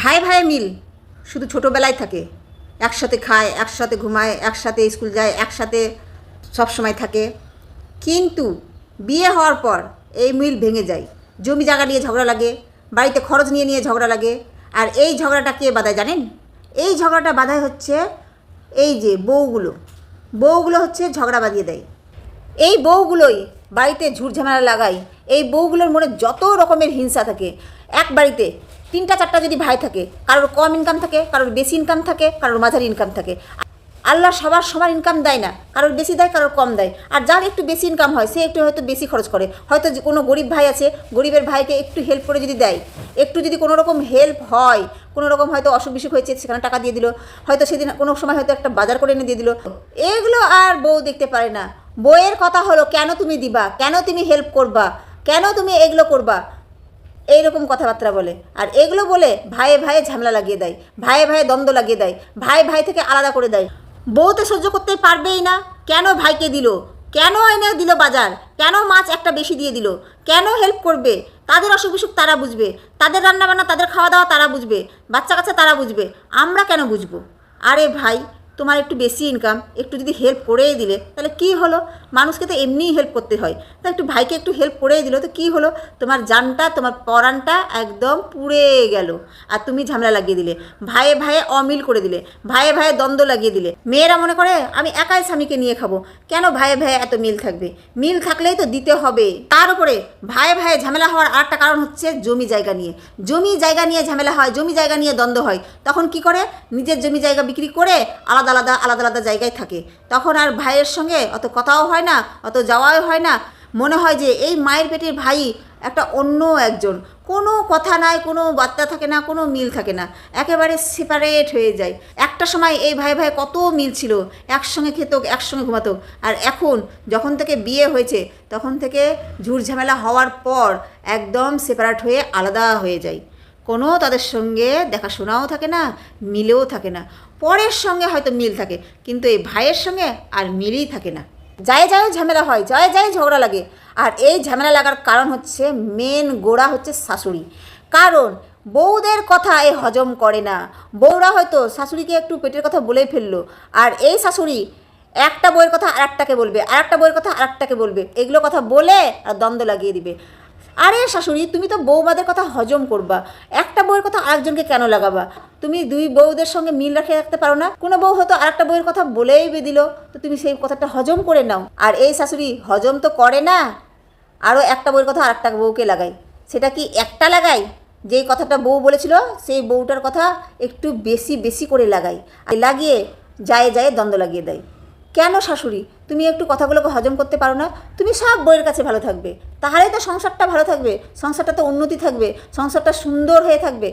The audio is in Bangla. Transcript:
ভাই ভাই মিল, শুধু ছোটোবেলায় থাকে। একসাথে খায়, একসাথে ঘুমায়, একসাথে স্কুল যায়, একসাথে সব সময় থাকে। কিন্তু বিয়ে হওয়ার পর এই মিল ভেঙে যায়। জমি জায়গা নিয়ে ঝগড়া লাগে, বাড়িতে খরচ নিয়ে নিয়ে ঝগড়া লাগে। আর এই ঝগড়াটা কে বাধায় জানেন? এই ঝগড়াটা বাধায় হচ্ছে এই যে বউগুলো। বউগুলো হচ্ছে ঝগড়া বাঁধিয়ে দেয়। এই বউগুলোই বাড়িতে ঝুটঝামেলা লাগায়। এই বউগুলোর মনে যত রকমের হিংসা থাকে। এক বাড়িতে তিনটা চারটা যদি ভাই থাকে, কারোর কম ইনকাম থাকে, কারোর বেশি ইনকাম থাকে, কারোর মাঝারি ইনকাম থাকে। আল্লাহ সবার সমান ইনকাম দেয় না, কারোর বেশি দেয়, কারোর কম দেয়। আর যার একটু বেশি ইনকাম হয়, সে একটু হয়তো বেশি খরচ করে। হয়তো কোনো গরিব ভাই আছে, গরিবের ভাইকে একটু হেল্প করে যদি দেয়। একটু যদি কোনো রকম হেল্প হয়, কোনো রকম হয়তো অসুখ বিসুখ হয়েছে, সেখানে টাকা দিয়ে দিল, হয়তো সেদিন কোনো সময় হয়তো একটা বাজার করে এনে দিয়ে দিল। এগুলো আর বউ দেখতে পারে না। বইয়ের কথা হলো, কেন তুমি দিবা? কেন তুমি হেল্প করবা? কেন তুমি এগুলো করবা? এইরকম কথাবার্তা বলে। আর এগুলো বলে ভাইয়ে ভাইয়ে ঝামেলা লাগিয়ে দেয়, ভাইয়ে ভাইয়ে দ্বন্দ্ব লাগিয়ে দেয়, ভাই ভাই থেকে আলাদা করে দেয়। বউ তো সহ্য করতে পারবেই না। কেন ভাইকে দিল? কেন এনে দিল বাজার? কেন মাছ একটা বেশি দিয়ে দিল? কেন হেল্প করবে? তাদের অসুখ বিসুখ তারা বুঝবে। তাদের রান্নাবান্না, তাদের খাওয়া দাওয়া তারা বুঝবে। বাচ্চা কাচ্চা তারা বুঝবে। আমরা কেন বুঝব? আরে ভাই তোমার একটু বেশি ইনকাম একটু যদি হেল্প করেই দিলে, তাহলে কি হলো? মানুষকে তো এমনিই হেল্প করতে হয়। তা একটু ভাইকে একটু হেল্প করেই দিল তো কি হলো? তোমার জানটা, তোমার পরানটা একদম পুড়ে গেল। আর তুমি ঝামেলা লাগিয়ে দিলে। ভাইয়ে ভাইয়ে অমিল করে দিলে। ভাইয়ে ভাইয়ে দ্বন্দ্ব লাগিয়ে দিলে। মেয়েরা মনে করে, আমি একাই স্বামীকে নিয়ে খাব। কেন ভাইয়ে ভাইয়ে এত মিল থাকবে? মিল থাকলেই তো দিতে হবে। তার উপরে ভাইয়ে ভাইয়ে ঝামেলা হওয়ার আরেকটা কারণ হচ্ছে জমি জায়গা নিয়ে। জমি জায়গা নিয়ে ঝামেলা হয়, জমি জায়গা নিয়ে দ্বন্দ্ব হয়। তখন কি করে? নিজের জমি জায়গা বিক্রি করে আলাদা আলাদা আলাদা আলাদা আলাদা জায়গায় থাকে। তখন আর ভাইয়ের সঙ্গে অত কথাও হয় না, অত যাওয়াও হয় না। মনে হয় যে এই মায়ের পেটের ভাই একটা অন্য একজন। কোনো কথা নাই, কোনো বার্তা থাকে না, কোনো মিল থাকে না। একেবারে সেপারেট হয়ে যায়। একটা সময় এই ভাই ভাই কত মিল ছিল, একসঙ্গে খেত, একসঙ্গে ঘুমাতো। আর এখন যখন থেকে বিয়ে হয়েছে, তখন থেকে ঝুট ঝামেলা হওয়ার পর একদম সেপারেট হয়ে আলাদা হয়ে যায়। কোনো তাদের সঙ্গে দেখাশোনাও থাকে না, মিলেও থাকে না। পরের সঙ্গে হয়তো মিল থাকে, কিন্তু এই ভাইয়ের সঙ্গে আর মিলই থাকে না। যায় যায় ঝামেলা হয় যায় যায় ঝগড়া লাগে, আর এই ঝামেলা লাগার কারণ হচ্ছে মেন গোড়া হচ্ছে শাশুড়ি। কারণ বউদের কথা এ হজম করে না। বউরা হয়তো শাশুড়িকে একটু পেটের কথা বলেই ফেলল, আর এই শাশুড়ি একটা বইয়ের কথা আর একটাকে বলবে আর একটা বইয়ের কথা আর একটাকে বলবে। এগুলো কথা বলে আর দ্বন্দ্ব লাগিয়ে দিবে। আরে শাশুড়ি, তুমি তো বৌমাদের কথা হজম করবা। একটা বউয়ের কথা আরেকজনকে কেন লাগাবা? তুমি দুই বউদের সঙ্গে মিল রাখে রাখতে পারো না। কোনো বউ হয়তো আরেকটা বউয়ের কথা বলেই দিল। তো তুমি সেই কথাটা হজম করে নাও। আর এই শাশুড়ি, হজম তো করে না। আরও একটা বউয়ের কথা আরেকটা বউকে লাগাই। সেটা কি একটা লাগাই? যেই কথাটা বউ বলেছিল, সেই বউটার কথা একটু বেশি বেশি করে লাগাই। লাগিয়ে, যায় যায় দ্বন্দ্ব লাগিয়ে দেয়। কেন শাশুড়ি? তুমি একটু কথাগুলোকে হজম করতে পারো না। তুমি সব বইয়ের কাছে ভালো থাকবে। তাহলেই তো সংসারটা ভালো থাকবে। সংসারটা তো উন্নতি থাকবে। সংসারটা সুন্দর হয়ে থাকবে।